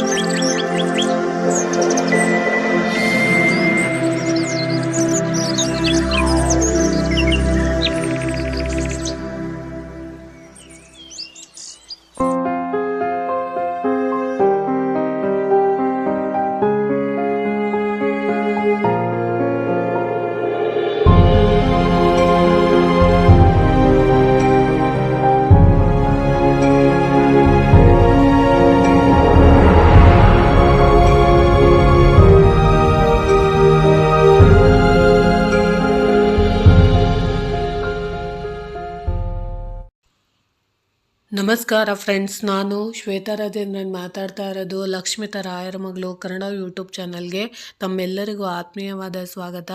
Thank you. ನಮಸ್ಕಾರ friends, ನಾನು ಶ್ವೇತಾ ರಾಜೇಂದ್ರನ್ ಮಾತಾಡ್ತಾ ಇರೋದು ಲಕ್ಷ್ಮಿತ ರಾಯರ ಮಗಳು ಕನ್ನಡ ಯೂಟ್ಯೂಬ್ ಚಾನಲ್ಗೆ ತಮ್ಮೆಲ್ಲರಿಗೂ ಆತ್ಮೀಯವಾದ ಸ್ವಾಗತ.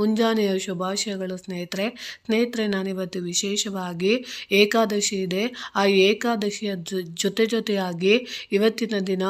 ಮುಂಜಾನೆಯ ಶುಭಾಶಯಗಳು ಸ್ನೇಹಿತರೆ. ಸ್ನೇಹಿತರೆ, ನಾನಿವತ್ತು ವಿಶೇಷವಾಗಿ ಏಕಾದಶಿ ಇದೆ. ಆ ಏಕಾದಶಿಯ ಜೊತೆ ಜೊತೆಯಾಗಿ ಇವತ್ತಿನ ದಿನ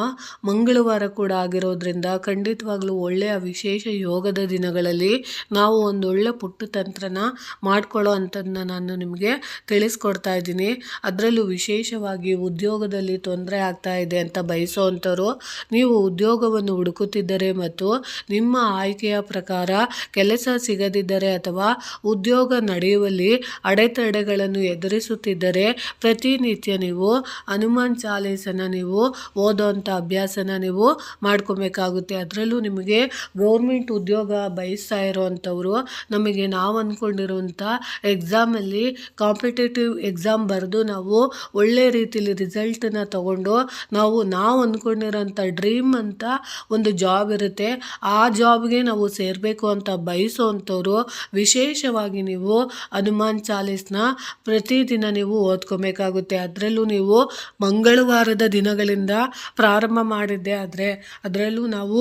ಮಂಗಳವಾರ ಕೂಡ ಆಗಿರೋದ್ರಿಂದ ಖಂಡಿತವಾಗ್ಲೂ ಒಳ್ಳೆಯ ವಿಶೇಷ ಯೋಗದ ದಿನಗಳಲ್ಲಿ ನಾವು ಒಂದು ಒಳ್ಳೆ ಪುಟ್ಟ ತಂತ್ರನ ಮಾಡ್ಕೊಳ್ಳೋ ಅಂಥದ್ದನ್ನ ನಾನು ನಿಮಗೆ ತಿಳಿಸ್ಕೊಡ್ತಾ ಇದ್ದೀನಿ. ಅದರಲ್ಲೂ ವಿಶೇಷವಾಗಿ ಉದ್ಯೋಗದಲ್ಲಿ ತೊಂದರೆ ಆಗ್ತಾ ಇದೆ ಅಂತ ಬಯಸುವಂಥವರು ನೀವು ಉದ್ಯೋಗವನ್ನು ಹುಡುಕುತ್ತಿದ್ದರೆ ಮತ್ತು ನಿಮ್ಮ ಆಯ್ಕೆಯ ಪ್ರಕಾರ ಕೆಲಸ ಸಿಗದಿದ್ದರೆ ಅಥವಾ ಉದ್ಯೋಗ ನಡೆಯುವಲ್ಲಿ ಅಡೆತಡೆಗಳನ್ನು ಎದುರಿಸುತ್ತಿದ್ದರೆ ಪ್ರತಿನಿತ್ಯ ನೀವು ಹನುಮಾನ್ ಚಾಲೀಸನ ನೀವು ಓದೋವಂಥ ಅಭ್ಯಾಸನ ನೀವು ಮಾಡ್ಕೊಬೇಕಾಗುತ್ತೆ. ಅದರಲ್ಲೂ ನಿಮಗೆ ಗೌರ್ಮೆಂಟ್ ಉದ್ಯೋಗ ಬಯಸ್ತಾ ಇರೋವಂಥವ್ರು, ನಮಗೆ ನಾವು ಅಂದ್ಕೊಂಡಿರುವಂಥ ಎಕ್ಸಾಮಲ್ಲಿ ಕಾಂಪಿಟೇಟಿವ್ ಎಕ್ಸಾಮ್ ಬರೆದು ನಾವು ಒಳ್ಳೆ ರೀತಿಲಿ ರಿಸಲ್ಟನ್ನ ತಗೊಂಡು ನಾವು ನಾವು ಅಂದ್ಕೊಂಡಿರೋಂಥ ಡ್ರೀಮ್ ಅಂತ ಒಂದು ಜಾಬ್ ಇರುತ್ತೆ. ಆ ಜಾಬ್ಗೆ ನಾವು ಸೇರಬೇಕು ಅಂತ ಬಯಸೋವಂಥವ್ರು ವಿಶೇಷವಾಗಿ ನೀವು ಹನುಮಾನ್ ಚಾಲೀಸ್ನ ಪ್ರತಿದಿನ ನೀವು ಓದ್ಕೊಬೇಕಾಗುತ್ತೆ. ಅದರಲ್ಲೂ ನೀವು ಮಂಗಳವಾರದ ದಿನಗಳಿಂದ ಪ್ರಾರಂಭ ಮಾಡಿದ್ದೆ ಆದರೆ ಅದರಲ್ಲೂ ನಾವು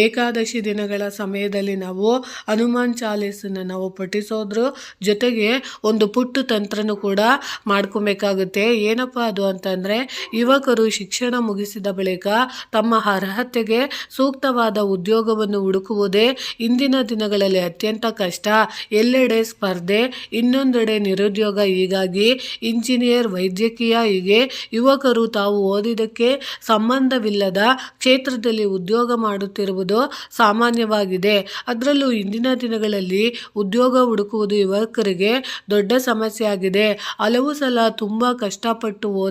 ಏಕಾದಶಿ ದಿನಗಳ ಸಮಯದಲ್ಲಿ ನಾವು ಹನುಮಾನ್ ಚಾಲೀಸನ್ನ ನಾವು ಪಠಿಸೋದ್ರ ಜೊತೆಗೆ ಒಂದು ಪುಟ್ಟ ತಂತ್ರನೂ ಕೂಡ ಮಾಡ್ಕೊಬೇಕಾಗುತ್ತೆ. ಏನಪ್ಪ ಅದು? ಅಂತಂದರೆ ಯುವಕರು ಶಿಕ್ಷಣ ಮುಗಿಸಿದ ಬಳಿಕ ತಮ್ಮ ಅರ್ಹತೆಗೆ ಸೂಕ್ತವಾದ ಉದ್ಯೋಗವನ್ನು ಹುಡುಕುವುದೇ ಇಂದಿನ ದಿನಗಳಲ್ಲಿ ಅತ್ಯಂತ ಕಷ್ಟ. ಎಲ್ಲೆಡೆ ಸ್ಪರ್ಧೆ, ಇನ್ನೊಂದೆಡೆ ನಿರುದ್ಯೋಗ. ಹೀಗಾಗಿ ಇಂಜಿನಿಯರ್, ವೈದ್ಯಕೀಯ ಹೀಗೆ ಯುವಕರು ತಾವು ಓದಿದ್ದಕ್ಕೆ ಸಂಬಂಧವಿಲ್ಲದ ಕ್ಷೇತ್ರದಲ್ಲಿ ಉದ್ಯೋಗ ಮಾಡುತ್ತಿರುವುದು ಸಾಮಾನ್ಯವಾಗಿದೆ. ಅದರಲ್ಲೂ ಇಂದಿನ ದಿನಗಳಲ್ಲಿ ಉದ್ಯೋಗ ಹುಡುಕುವುದು ಯುವಕರಿಗೆ ದೊಡ್ಡ ಸಮಸ್ಯೆ ಆಗಿದೆ ಹಲವು ಸಲ ತುಂಬ ಕಷ್ಟಪಟ್ಟು ಓದಿ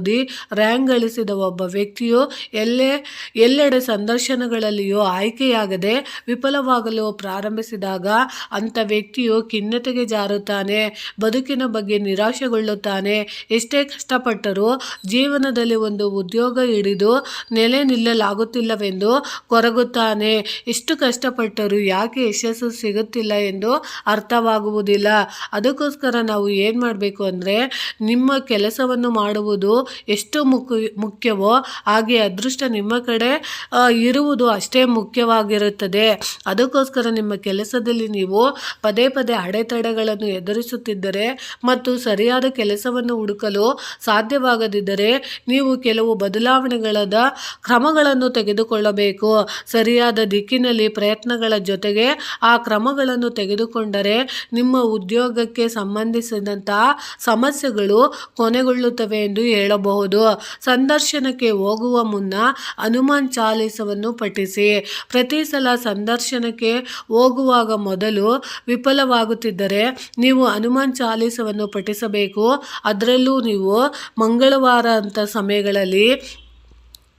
ರ್ಯಾಂಕ್ ಗಳಿಸಿದ ಒಬ್ಬ ವ್ಯಕ್ತಿಯು ಎಲ್ಲೇ, ಎಲ್ಲೆಡೆ ಸಂದರ್ಶನಗಳಲ್ಲಿಯೂ ಆಯ್ಕೆಯಾಗದೆ ವಿಫಲವಾಗಲು ಪ್ರಾರಂಭಿಸಿದಾಗ ಅಂಥ ವ್ಯಕ್ತಿಯು ಖಿನ್ನತೆಗೆ ಜಾರುತ್ತಾನೆ, ಬದುಕಿನ ಬಗ್ಗೆ ನಿರಾಶೆಗೊಳ್ಳುತ್ತಾನೆ. ಎಷ್ಟೇ ಕಷ್ಟಪಟ್ಟರೂ ಜೀವನದಲ್ಲಿ ಒಂದು ಉದ್ಯೋಗ ಹಿಡಿದು ನೆಲೆ ನಿಲ್ಲಲಾಗುತ್ತಿಲ್ಲವೆಂದು ಕೊರಗುತ್ತಾನೆ. ಎಷ್ಟು ಕಷ್ಟಪಟ್ಟರೂ ಯಾಕೆ ಯಶಸ್ಸು ಸಿಗುತ್ತಿಲ್ಲ ಎಂದು ಅರ್ಥವಾಗುವುದಿಲ್ಲ. ಅದಕ್ಕೋಸ್ಕರ ನಾವು ಏನು ಮಾಡಬೇಕು ಅಂದರೆ, ನಿಮ್ಮ ಕೆಲಸವನ್ನು ಮಾಡುವುದು ಎಷ್ಟು ಮುಖ್ಯ ಮುಖ್ಯವೋ ಹಾಗೆ ಅದೃಷ್ಟ ನಿಮ್ಮ ಕಡೆ ಇರುವುದು ಅಷ್ಟೇ ಮುಖ್ಯವಾಗಿರುತ್ತದೆ. ಅದಕ್ಕೋಸ್ಕರ ನಿಮ್ಮ ಕೆಲಸದಲ್ಲಿ ನೀವು ಪದೇ ಪದೇ ಅಡೆತಡೆಗಳನ್ನು ಎದುರಿಸುತ್ತಿದ್ದರೆ ಮತ್ತು ಸರಿಯಾದ ಕೆಲಸವನ್ನು ಹುಡುಕಲು ಸಾಧ್ಯವಾಗದಿದ್ದರೆ ನೀವು ಕೆಲವು ಬದಲಾವಣೆಗಳಾದ ಕ್ರಮಗಳನ್ನು ತೆಗೆದುಕೊಳ್ಳಬೇಕು. ಸರಿಯಾದ ದಿಕ್ಕಿನಲ್ಲಿ ಪ್ರಯತ್ನಗಳ ಜೊತೆಗೆ ಆ ಕ್ರಮಗಳನ್ನು ತೆಗೆದುಕೊಂಡರೆ ನಿಮ್ಮ ಉದ್ಯೋಗಕ್ಕೆ ಸಂಬಂಧಿಸಿದಂತಹ ಸಮಸ್ಯೆಗಳು ಕೊನೆಗೊಳ್ಳುತ್ತವೆ ಎಂದು ಹೇಳಬಹುದು. ಸಂದರ್ಶನಕ್ಕೆ ಹೋಗುವ ಮುನ್ನ ಹನುಮಾನ್ ಚಾಲೀಸವನ್ನು ಪಠಿಸಿ. ಪ್ರತಿ ಸಲ ಸಂದರ್ಶನಕ್ಕೆ ಹೋಗುವಾಗ ಮೊದಲು ವಿಫಲವಾಗುತ್ತಿದ್ದರೆ ನೀವು ಹನುಮಾನ್ ಚಾಲೀಸವನ್ನು ಪಠಿಸಬೇಕು. ಅದರಲ್ಲೂ ನೀವು ಮಂಗಳವಾರ ಅಂತ ಸಮಯಗಳಲ್ಲಿ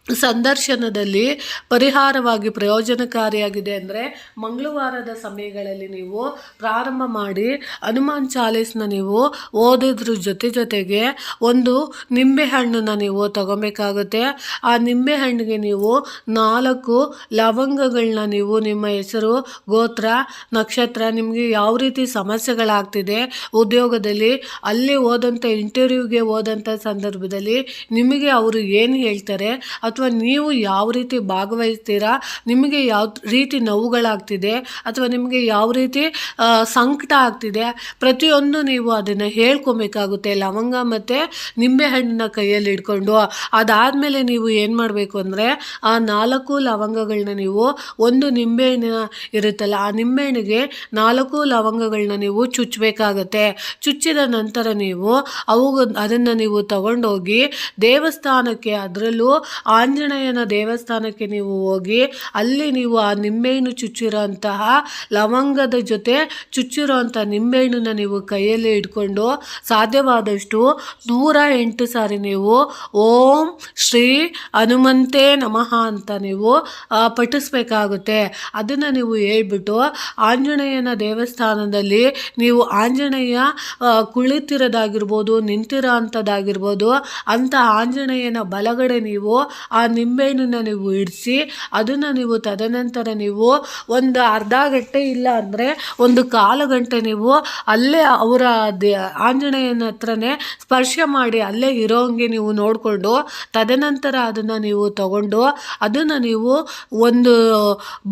ಸಂದರ್ಶನದಲ್ಲಿ ಪರಿಹಾರವಾಗಿ ಪ್ರಯೋಜನಕಾರಿಯಾಗಿದೆ ಅಂದರೆ ಮಂಗಳವಾರದ ಸಮಯಗಳಲ್ಲಿ ನೀವು ಪ್ರಾರಂಭ ಮಾಡಿ ಹನುಮಾನ್ ಚಾಲೀಸ್ನ ನೀವು ಓದಿದ್ರ ಜೊತೆ ಜೊತೆಗೆ ಒಂದು ನಿಂಬೆಹಣ್ಣನ್ನು ನೀವು ತಗೊಬೇಕಾಗುತ್ತೆ. ಆ ನಿಂಬೆಹಣ್ಣಿಗೆ ನೀವು ನಾಲ್ಕು ಲವಂಗಗಳನ್ನ ನೀವು ನಿಮ್ಮ ಹೆಸರು, ಗೋತ್ರ, ನಕ್ಷತ್ರ ನಿಮಗೆ ಯಾವ ರೀತಿ ಸಮಸ್ಯೆಗಳಾಗ್ತಿದೆ ಉದ್ಯೋಗದಲ್ಲಿ, ಅಲ್ಲಿ ಹೋದಂಥ ಇಂಟರ್ವ್ಯೂಗೆ ಹೋದಂಥ ಸಂದರ್ಭದಲ್ಲಿ ನಿಮಗೆ ಅವರು ಏನು ಹೇಳ್ತಾರೆ? ಅಥವಾ ನೀವು ಯಾವ ರೀತಿ ಭಾಗವಹಿಸ್ತೀರಾ, ನಿಮಗೆ ಯಾವ ರೀತಿ ನೋವುಗಳಾಗ್ತಿದೆ ಅಥವಾ ನಿಮಗೆ ಯಾವ ರೀತಿ ಸಂಕಟ ಆಗ್ತಿದೆ, ಪ್ರತಿಯೊಂದು ನೀವು ಅದನ್ನು ಹೇಳ್ಕೊಬೇಕಾಗುತ್ತೆ. ಲವಂಗ ಮತ್ತು ನಿಂಬೆಹಣ್ಣನ್ನ ಕೈಯಲ್ಲಿ ಇಟ್ಕೊಂಡು. ಅದಾದಮೇಲೆ ನೀವು ಏನು ಮಾಡಬೇಕು ಅಂದರೆ, ಆ ನಾಲ್ಕು ಲವಂಗಗಳನ್ನ ನೀವು ಒಂದು ನಿಂಬೆಹಣ್ಣಿನ ಇರುತ್ತಲ್ಲ, ಆ ನಿಂಬೆಹಣ್ಣಿಗೆ ನಾಲ್ಕು ಲವಂಗಗಳನ್ನ ನೀವು ಚುಚ್ಚಬೇಕಾಗತ್ತೆ ಚುಚ್ಚಿದ ನಂತರ ನೀವು ಅವು ಅದನ್ನು ನೀವು ತಗೊಂಡೋಗಿ ದೇವಸ್ಥಾನಕ್ಕೆ ಅದರಲ್ಲೂ ಆ ಆಂಜನೇಯನ ದೇವಸ್ಥಾನಕ್ಕೆ ನೀವು ಹೋಗಿ, ಅಲ್ಲಿ ನೀವು ಆ ನಿಂಬೆಹಣ್ಣು ಚುಚ್ಚಿರೋಂತಹ ಲವಂಗದ ಜೊತೆ ಚುಚ್ಚಿರೋಂಥ ನಿಂಬೆಹಣ್ಣನ್ನ ನೀವು ಕೈಯಲ್ಲಿ ಇಟ್ಕೊಂಡು ಸಾಧ್ಯವಾದಷ್ಟು ನೂರ ಎಂಟು ಸಾರಿ ನೀವು ಓಂ ಶ್ರೀ ಹನುಮಂತೆ ನಮಃ ಅಂತ ನೀವು ಪಠಿಸ್ಬೇಕಾಗುತ್ತೆ. ಅದನ್ನು ನೀವು ಹೇಳ್ಬಿಟ್ಟು ಆಂಜನೇಯನ ದೇವಸ್ಥಾನದಲ್ಲಿ ನೀವು ಆಂಜನೇಯ ಕುಳಿತಿರೋದಾಗಿರ್ಬೋದು, ನಿಂತಿರೋ ಅಂಥದ್ದಾಗಿರ್ಬೋದು ಅಂಥ ಆಂಜನೇಯನ ಬಲಗಡೆ ನೀವು ಆ ನಿಂಬೆಹಣ್ಣನ್ನು ನೀವು ಇಡಿಸಿ, ಅದನ್ನು ನೀವು ತದನಂತರ ನೀವು ಒಂದು ಅರ್ಧ ಗಂಟೆ ಇಲ್ಲ ಅಂದರೆ ಒಂದು ಕಾಲು ಗಂಟೆ ನೀವು ಅಲ್ಲೇ ಅವರ ದೇ, ಆಂಜನೇಯನ ಹತ್ರನೇ ಸ್ಪರ್ಶ ಮಾಡಿ ಅಲ್ಲೇ ಇರೋಂಗೆ ನೀವು ನೋಡಿಕೊಂಡು, ತದನಂತರ ಅದನ್ನು ನೀವು ತಗೊಂಡು, ಅದನ್ನು ನೀವು ಒಂದು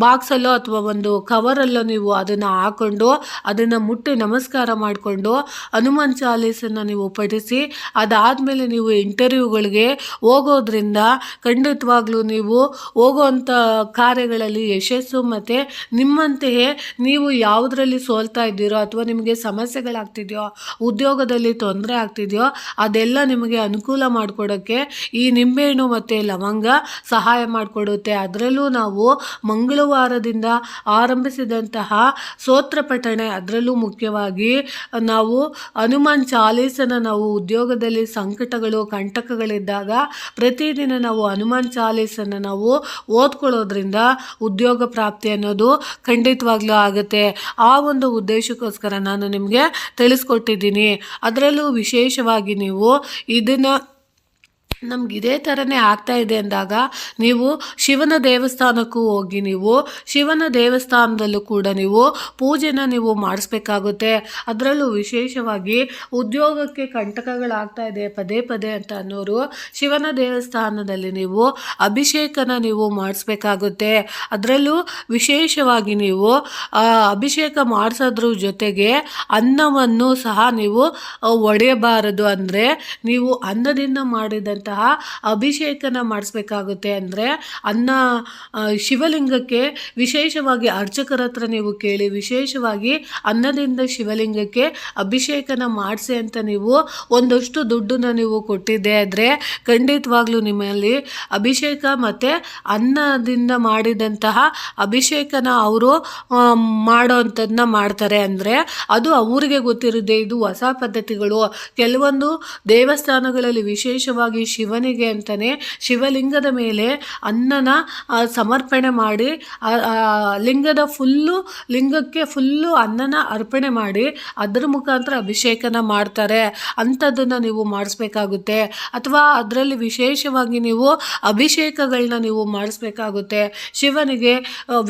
ಬಾಕ್ಸಲ್ಲೋ ಅಥವಾ ಒಂದು ಕವರಲ್ಲೋ ನೀವು ಅದನ್ನು ಹಾಕ್ಕೊಂಡು ಅದನ್ನು ಮುಟ್ಟಿ ನಮಸ್ಕಾರ ಮಾಡಿಕೊಂಡು, ಹನುಮಾನ್ ಚಾಲೀಸನ್ನು ನೀವು ಪಠಿಸಿ, ಅದಾದಮೇಲೆ ನೀವು ಇಂಟರ್ವ್ಯೂಗಳಿಗೆ ಹೋಗೋದ್ರಿಂದ ಖಂಡಿತವಾಗ್ಲೂ ನೀವು ಹೋಗುವಂಥ ಕಾರ್ಯಗಳಲ್ಲಿ ಯಶಸ್ಸು ಮತ್ತು ನಿಮ್ಮಂತೆಯೇ ನೀವು ಯಾವುದರಲ್ಲಿ ಸೋಲ್ತಾ ಇದ್ದೀರೋ ಅಥವಾ ನಿಮಗೆ ಸಮಸ್ಯೆಗಳಾಗ್ತಿದೆಯೋ, ಉದ್ಯೋಗದಲ್ಲಿ ತೊಂದರೆ ಆಗ್ತಿದೆಯೋ, ಅದೆಲ್ಲ ನಿಮಗೆ ಅನುಕೂಲ ಮಾಡಿಕೊಡೋಕ್ಕೆ ಈ ನಿಂಬೆಹಣ್ಣು ಮತ್ತು ಲವಂಗ ಸಹಾಯ ಮಾಡಿಕೊಡುತ್ತೆ. ಅದರಲ್ಲೂ ನಾವು ಮಂಗಳವಾರದಿಂದ ಆರಂಭಿಸಿದಂತಹ ಸೋತ್ರ ಪಠಣೆ, ಅದರಲ್ಲೂ ಮುಖ್ಯವಾಗಿ ನಾವು ಹನುಮಾನ್ ಚಾಲೀಸನ ನಾವು ಉದ್ಯೋಗದಲ್ಲಿ ಸಂಕಟಗಳು, ಕಂಟಕಗಳಿದ್ದಾಗ ಪ್ರತಿದಿನ ನಾವು ಹನುಮಾನ್ ಚಾಲೀಸನ್ನು ನಾವು ಓದ್ಕೊಳ್ಳೋದ್ರಿಂದ ಉದ್ಯೋಗ ಪ್ರಾಪ್ತಿ ಅನ್ನೋದು ಖಂಡಿತವಾಗ್ಲೂ ಆಗುತ್ತೆ. ಆ ಒಂದು ಉದ್ದೇಶಕ್ಕೋಸ್ಕರ ನಾನು ನಿಮಗೆ ತಿಳಿಸ್ಕೊಟ್ಟಿದ್ದೀನಿ. ಅದರಲ್ಲೂ ವಿಶೇಷವಾಗಿ ನೀವು ಇದನ್ನು ನಮ್ಗೆ ಇದೇ ಥರನೇ ಆಗ್ತಾ ಇದೆ ಅಂದಾಗ ನೀವು ಶಿವನ ದೇವಸ್ಥಾನಕ್ಕೂ ಹೋಗಿ ನೀವು ಶಿವನ ದೇವಸ್ಥಾನದಲ್ಲೂ ಕೂಡ ನೀವು ಪೂಜೆನ ನೀವು ಮಾಡಿಸ್ಬೇಕಾಗುತ್ತೆ. ಅದರಲ್ಲೂ ವಿಶೇಷವಾಗಿ ಉದ್ಯೋಗಕ್ಕೆ ಕಂಟಕಗಳಾಗ್ತಾ ಇದೆ, ಪದೇ ಪದೇ ಅಂತ ಅನ್ನೋರು ಶಿವನ ದೇವಸ್ಥಾನದಲ್ಲಿ ನೀವು ಅಭಿಷೇಕನ ನೀವು ಮಾಡಿಸ್ಬೇಕಾಗುತ್ತೆ. ಅದರಲ್ಲೂ ವಿಶೇಷವಾಗಿ ನೀವು ಅಭಿಷೇಕ ಮಾಡಿಸೋದ್ರ ಜೊತೆಗೆ ಅನ್ನವನ್ನು ಸಹ ನೀವು ಒಡೆಯಬಾರದು. ಅಂದರೆ ನೀವು ಅನ್ನದಿಂದ ಮಾಡಿದಂತಹ ಅಭಿಷೇಕನ ಮಾಡಿಸ್ಬೇಕಾಗುತ್ತೆ ಅಂದರೆ ಅನ್ನ ಶಿವಲಿಂಗಕ್ಕೆ ವಿಶೇಷವಾಗಿ ಅರ್ಚಕರ ಹತ್ರ ನೀವು ಕೇಳಿ, ವಿಶೇಷವಾಗಿ ಅನ್ನದಿಂದ ಶಿವಲಿಂಗಕ್ಕೆ ಅಭಿಷೇಕನ ಮಾಡಿಸಿ ಅಂತ ನೀವು ಒಂದಷ್ಟು ದುಡ್ಡನ್ನ ನೀವು ಕೊಟ್ಟಿದ್ದೆ ಆದರೆ ಖಂಡಿತವಾಗ್ಲೂ ನಿಮ್ಮಲ್ಲಿ ಅಭಿಷೇಕ ಮತ್ತು ಅನ್ನದಿಂದ ಮಾಡಿದಂತಹ ಅಭಿಷೇಕನ ಅವರು ಮಾಡೋ ಮಾಡೋವಂಥದ್ದನ್ನ ಮಾಡ್ತಾರೆ ಅಂದರೆ ಅದು ಅವರಿಗೆ ಗೊತ್ತಿರುತ್ತೆ. ಇದು ಹೊಸ ಪದ್ಧತಿಗಳು. ಕೆಲವೊಂದು ದೇವಸ್ಥಾನಗಳಲ್ಲಿ ವಿಶೇಷವಾಗಿ ಶಿವನಿಗೆ ಅಂತಲೇ ಶಿವಲಿಂಗದ ಮೇಲೆ ಅನ್ನನ ಸಮರ್ಪಣೆ ಮಾಡಿ ಲಿಂಗದ ಫುಲ್ಲು, ಲಿಂಗಕ್ಕೆ ಫುಲ್ಲು ಅನ್ನನ ಅರ್ಪಣೆ ಮಾಡಿ ಅದರ ಮುಖಾಂತರ ಅಭಿಷೇಕನ ಮಾಡ್ತಾರೆ. ಅಂಥದ್ದನ್ನು ನೀವು ಮಾಡಿಸ್ಬೇಕಾಗುತ್ತೆ. ಅಥವಾ ಅದರಲ್ಲಿ ವಿಶೇಷವಾಗಿ ನೀವು ಅಭಿಷೇಕಗಳನ್ನ ನೀವು ಮಾಡಿಸ್ಬೇಕಾಗುತ್ತೆ. ಶಿವನಿಗೆ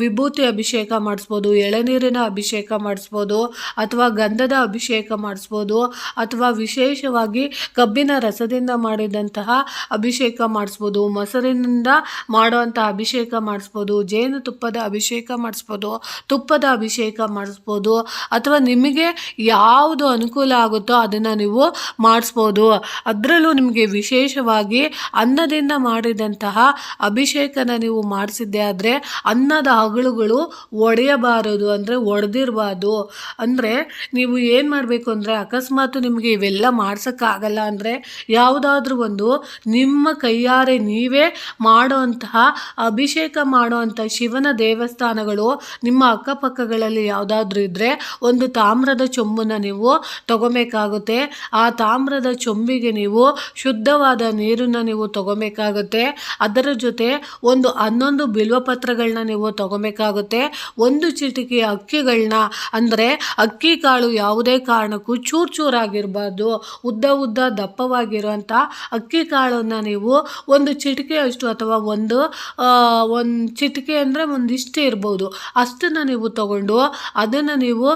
ವಿಭೂತಿ ಅಭಿಷೇಕ ಮಾಡಿಸ್ಬೋದು, ಎಳನೀರಿನ ಅಭಿಷೇಕ ಮಾಡಿಸ್ಬೋದು, ಅಥವಾ ಗಂಧದ ಅಭಿಷೇಕ ಮಾಡಿಸ್ಬೋದು, ಅಥವಾ ವಿಶೇಷವಾಗಿ ಕಬ್ಬಿನ ರಸದಿಂದ ಮಾಡಿದಂತಹ ಅಭಿಷೇಕ ಮಾಡಿಸ್ಬೋದು, ಮೊಸರಿನಿಂದ ಮಾಡುವಂಥ ಅಭಿಷೇಕ ಮಾಡಿಸ್ಬೋದು ಜೇನುತುಪ್ಪದ ಅಭಿಷೇಕ ಮಾಡಿಸ್ಬೋದು, ತುಪ್ಪದ ಅಭಿಷೇಕ ಮಾಡಿಸ್ಬೋದು, ಅಥವಾ ನಿಮಗೆ ಯಾವುದು ಅನುಕೂಲ ಆಗುತ್ತೋ ಅದನ್ನು ನೀವು ಮಾಡಿಸ್ಬೋದು. ಅದರಲ್ಲೂ ನಿಮಗೆ ವಿಶೇಷವಾಗಿ ಅನ್ನದಿಂದ ಮಾಡಿದಂತಹ ಅಭಿಷೇಕನ ನೀವು ಮಾಡಿಸಿದ್ದೆ ಆದರೆ ಅನ್ನದ ಅಗಳುಗಳು ಒಡೆಯಬಾರದು ಅಂದರೆ ಒಡೆದಿರಬಾರ್ದು. ಅಂದರೆ ನೀವು ಏನು ಮಾಡಬೇಕು ಅಂದರೆ ಅಕಸ್ಮಾತ್ ನಿಮಗೆ ಇವೆಲ್ಲ ಮಾಡ್ಸೋಕ್ಕಾಗಲ್ಲ ಅಂದರೆ ಯಾವುದಾದ್ರೂ ಒಂದು ನಿಮ್ಮ ಕೈಯಾರೆ ನೀವೇ ಮಾಡುವಂತಹ ಅಭಿಷೇಕ ಮಾಡುವಂಥ ಶಿವನ ದೇವಸ್ಥಾನಗಳು ನಿಮ್ಮ ಅಕ್ಕಪಕ್ಕಗಳಲ್ಲಿ ಯಾವುದಾದ್ರೂ ಇದ್ದರೆ ಒಂದು ತಾಮ್ರದ ಚೊಂಬನ್ನು ನೀವು ತಗೋಬೇಕಾಗುತ್ತೆ. ಆ ತಾಮ್ರದ ಚೊಂಬಿಗೆ ನೀವು ಶುದ್ಧವಾದ ನೀರನ್ನು ನೀವು ತಗೋಬೇಕಾಗುತ್ತೆ. ಅದರ ಜೊತೆ ಒಂದು ಹನ್ನೊಂದು ಬಿಲ್ವಪತ್ರಗಳನ್ನ ನೀವು ತಗೋಬೇಕಾಗುತ್ತೆ. ಒಂದು ಚಿಟಿಕೆ ಅಕ್ಕಿಗಳನ್ನ ಅಂದರೆ ಅಕ್ಕಿ ಕಾಳು ಯಾವುದೇ ಕಾರಣಕ್ಕೂ ಚೂರು ಚೂರಾಗಿರಬಾರ್ದು. ಉದ್ದ ಉದ್ದ ದಪ್ಪವಾಗಿರುವಂಥ ಅಕ್ಕಿ ಕಾಳನ್ನು ನೀವು ಒಂದು ಚಿಟಿಕೆಯಷ್ಟು ಅಥವಾ ಒಂದು ಒಂದು ಚಿಟಿಕೆ ಅಂದರೆ ಒಂದಿಷ್ಟೇ ಇರ್ಬೋದು. ಅಷ್ಟನ್ನು ನೀವು ತಗೊಂಡು ಅದನ್ನು ನೀವು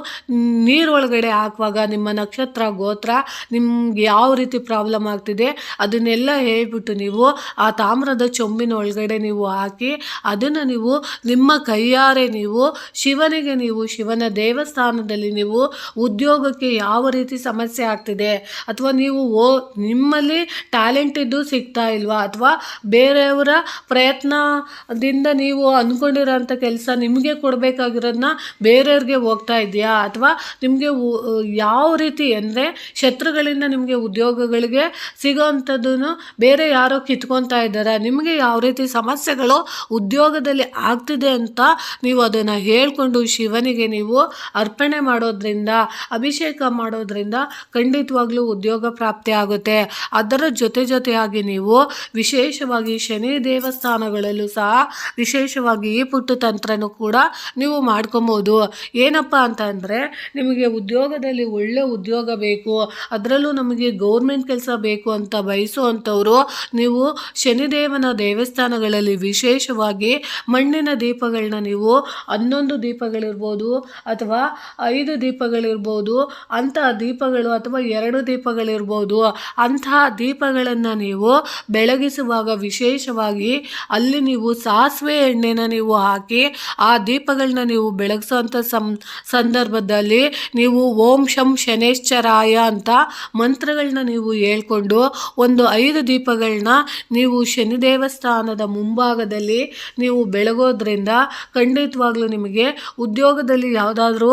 ನೀರೊಳಗಡೆ ಹಾಕುವಾಗ ನಿಮ್ಮ ನಕ್ಷತ್ರ, ಗೋತ್ರ ನಿಮ್ಗೆ ಯಾವ ರೀತಿ ಪ್ರಾಬ್ಲಮ್ ಆಗ್ತಿದೆ ಅದನ್ನೆಲ್ಲ ಹೇಳ್ಬಿಟ್ಟು ನೀವು ಆ ತಾಮ್ರದ ಚೊಂಬಿನ ಒಳಗಡೆ ನೀವು ಹಾಕಿ ಅದನ್ನು ನೀವು ನಿಮ್ಮ ಕೈಯಾರೆ ನೀವು ಶಿವನಿಗೆ ನೀವು ಶಿವನ ದೇವಸ್ಥಾನದಲ್ಲಿ ನೀವು ಉದ್ಯೋಗಕ್ಕೆ ಯಾವ ರೀತಿ ಸಮಸ್ಯೆ ಆಗ್ತಿದೆ ಅಥವಾ ನೀವು ಓ ನಿಮ್ಮಲ್ಲಿ ಟ್ಯಾಲೆಂಟ್ ಇದ್ದು ದುಡ್ಡು ಸಿಗ್ತಾ ಇಲ್ವಾ? ಅಥವಾ ಬೇರೆಯವರ ಪ್ರಯತ್ನದಿಂದ ನೀವು ಅಂದ್ಕೊಂಡಿರೋಂಥ ಕೆಲಸ ನಿಮಗೆ ಕೊಡಬೇಕಾಗಿರೋದನ್ನ ಬೇರೆಯವ್ರಿಗೆ ಹೋಗ್ತಾ ಇದೆಯಾ ಅಥವಾ ನಿಮಗೆ ಯಾವ ರೀತಿ ಅಂದರೆ ಶತ್ರುಗಳಿಂದ ನಿಮಗೆ ಉದ್ಯೋಗಗಳಿಗೆ ಸಿಗೋವಂಥದ್ದನ್ನು ಬೇರೆ ಯಾರೋ ಕಿತ್ಕೊತಾ ಇದ್ದಾರೆ. ನಿಮಗೆ ಯಾವ ರೀತಿ ಸಮಸ್ಯೆಗಳು ಉದ್ಯೋಗದಲ್ಲಿ ಆಗ್ತಿದೆ ಅಂತ ನೀವು ಅದನ್ನು ಹೇಳಿಕೊಂಡು ಶಿವನಿಗೆ ನೀವು ಅರ್ಪಣೆ ಮಾಡೋದ್ರಿಂದ, ಅಭಿಷೇಕ ಮಾಡೋದ್ರಿಂದ ಖಂಡಿತವಾಗ್ಲೂ ಉದ್ಯೋಗ ಪ್ರಾಪ್ತಿ ಆಗುತ್ತೆ. ಅದರ ಜೊತೆ ಜೊತೆಯಾಗಿ ನೀವು ವಿಶೇಷವಾಗಿ ಶನಿ ದೇವಸ್ಥಾನಗಳಲ್ಲೂ ಸಹ ವಿಶೇಷವಾಗಿ ಈ ಪುಟ್ಟ ತಂತ್ರನೂ ಕೂಡ ನೀವು ಮಾಡ್ಕೊಬೋದು. ಏನಪ್ಪ ಅಂತಂದರೆ ನಿಮಗೆ ಉದ್ಯೋಗದಲ್ಲಿ ಒಳ್ಳೆ ಉದ್ಯೋಗ ಬೇಕು, ಅದರಲ್ಲೂ ನಮಗೆ ಗೌರ್ಮೆಂಟ್ ಕೆಲಸ ಬೇಕು ಅಂತ ಬಯಸುವಂಥವರು ನೀವು ಶನಿದೇವನ ದೇವಸ್ಥಾನಗಳಲ್ಲಿ ವಿಶೇಷವಾಗಿ ಮಣ್ಣಿನ ದೀಪಗಳನ್ನ ನೀವು ಹನ್ನೊಂದು ದೀಪಗಳಿರ್ಬೋದು ಅಥವಾ ಐದು ದೀಪಗಳಿರ್ಬೋದು, ಅಂತಹ ದೀಪಗಳು ಅಥವಾ ಎರಡು ದೀಪಗಳಿರ್ಬೋದು, ಅಂತಹ ದೀಪಗಳನ್ನು ನೀವು ಬೆಳಗಿಸುವಾಗ ವಿಶೇಷವಾಗಿ ಅಲ್ಲಿ ನೀವು ಸಾಸಿವೆ ಎಣ್ಣೆನ ನೀವು ಹಾಕಿ ಆ ದೀಪಗಳನ್ನ ನೀವು ಬೆಳಗಿಸೋಂಥ ಸಂ, ಸಂದರ್ಭದಲ್ಲಿ ನೀವು ಓಂ ಶಂ ಶನೇಶ್ಚರಾಯ ಅಂತ ಮಂತ್ರಗಳನ್ನ ನೀವು ಹೇಳ್ಕೊಂಡು ಒಂದು ಐದು ದೀಪಗಳನ್ನ ನೀವು ಶನಿ ದೇವಸ್ಥಾನದ ಮುಂಭಾಗದಲ್ಲಿ ನೀವು ಬೆಳಗೋದ್ರಿಂದ ಖಂಡಿತವಾಗ್ಲೂ ನಿಮಗೆ ಉದ್ಯೋಗದಲ್ಲಿ ಯಾವುದಾದ್ರೂ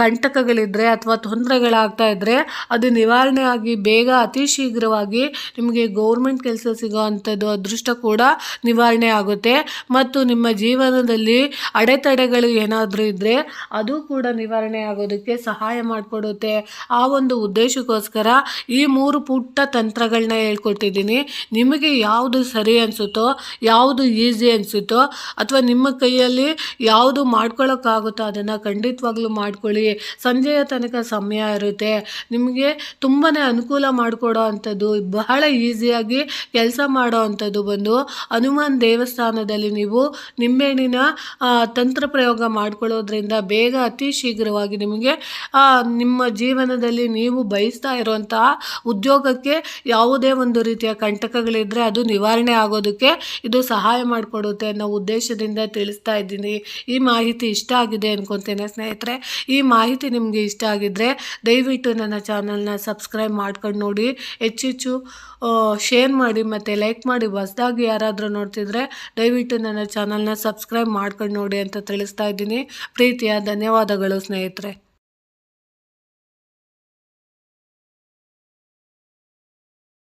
ಕಂಟಕಗಳಿದ್ದರೆ ಅಥವಾ ತೊಂದರೆಗಳಾಗ್ತಾ ಇದ್ದರೆ ಅದು ನಿವಾರಣೆ ಆಗಿ ಬೇಗ ಅತಿ ಶೀಘ್ರವಾಗಿ ನಿಮಗೆ ಗೌರ್ಮೆಂಟ್ ಕೆಲಸ ಸಿಗೋ ಅಂಥದ್ದು ಅದೃಷ್ಟ ಕೂಡ ನಿವಾರಣೆ ಆಗುತ್ತೆ. ಮತ್ತು ನಿಮ್ಮ ಜೀವನದಲ್ಲಿ ಅಡೆತಡೆಗಳು ಏನಾದರೂ ಇದ್ದರೆ ಅದು ಕೂಡ ನಿವಾರಣೆ ಆಗೋದಕ್ಕೆ ಸಹಾಯ ಮಾಡಿಕೊಡುತ್ತೆ. ಆ ಒಂದು ಉದ್ದೇಶಕ್ಕೋಸ್ಕರ ಈ ಮೂರು ಪುಟ್ಟ ತಂತ್ರಗಳನ್ನ ಹೇಳ್ಕೊಟ್ಟಿದ್ದೀನಿ. ನಿಮಗೆ ಯಾವುದು ಸರಿ ಅನಿಸುತ್ತೋ, ಯಾವುದು ಈಸಿ ಅನಿಸುತ್ತೋ, ಅಥವಾ ನಿಮ್ಮ ಕೈಯಲ್ಲಿ ಯಾವುದು ಮಾಡ್ಕೊಳ್ಳೋಕ್ಕಾಗುತ್ತೋ ಅದನ್ನು ಖಂಡಿತವಾಗ್ಲೂ ಮಾಡ್ಕೊಳ್ಳಿ. ಸಂಜೆಯ ತನಕ ಸಮಯ ಇರುತ್ತೆ. ನಿಮಗೆ ತುಂಬಾ ಅನುಕೂಲ ಮಾಡಿಕೊಡೋ ಅಂಥದ್ದು ಬಹಳ ಈಸಿಯಾಗಿ ಕೆಲಸ ಮಾಡೋ ಅಂಥದ್ದು ಬಂದು ಹನುಮಾನ್ ದೇವಸ್ಥಾನದಲ್ಲಿ ನೀವು ನಿಂಬೆಹಣ್ಣಿನ ತಂತ್ರ ಪ್ರಯೋಗ ಮಾಡ್ಕೊಳ್ಳೋದ್ರಿಂದ ಬೇಗ ಅತಿ ಶೀಘ್ರವಾಗಿ ನಿಮಗೆ ನಿಮ್ಮ ಜೀವನದಲ್ಲಿ ನೀವು ಬಯಸ್ತಾ ಇರುವಂತಹ ಉದ್ಯೋಗಕ್ಕೆ ಯಾವುದೇ ಒಂದು ರೀತಿಯ ಕಂಟಕಗಳಿದ್ದರೆ ಅದು ನಿವಾರಣೆ ಆಗೋದಕ್ಕೆ ಇದು ಸಹಾಯ ಮಾಡಿಕೊಡುತ್ತೆ ಅನ್ನೋ ಉದ್ದೇಶದಿಂದ ತಿಳಿಸ್ತಾ ಇದ್ದೀನಿ. ಈ ಮಾಹಿತಿ ಇಷ್ಟ ಆಗಿದೆ ಅನ್ಕೊತೇನೆ ಸ್ನೇಹಿತರೆ. ಈ ಮಾಹಿತಿ ನಿಮಗೆ ಇಷ್ಟ ಆಗಿದ್ದರೆ ದಯವಿಟ್ಟು ನನ್ನ ಚಾನಲ್ನ ಸಬ್ಸ್ಕ್ರೈಬ್ ಮಾಡ್ಕೊಂಡು ನೋಡಿ. ಹೆಚ್ಚೆಚ್ಚು ಶೇರ್ ಮಾಡಿ ಮತ್ತು ಲೈಕ್ ಮಾಡಿ ಹೊಸ್ದಾಗಿ ಯಾರಾದರೂ ನೋಡ್ತಿದ್ರೆ ದಯವಿಟ್ಟು ನನ್ನ ಚಾನಲ್ನ ಸಬ್ಸ್ಕ್ರೈಬ್ ಮಾಡ್ಕೊಂಡು ನೋಡಿ ಅಂತ ತಿಳಿಸ್ತಾ ಇದ್ದೀನಿ. ಪ್ರೀತಿಯ ಧನ್ಯವಾದಗಳು ಸ್ನೇಹಿತರೆ.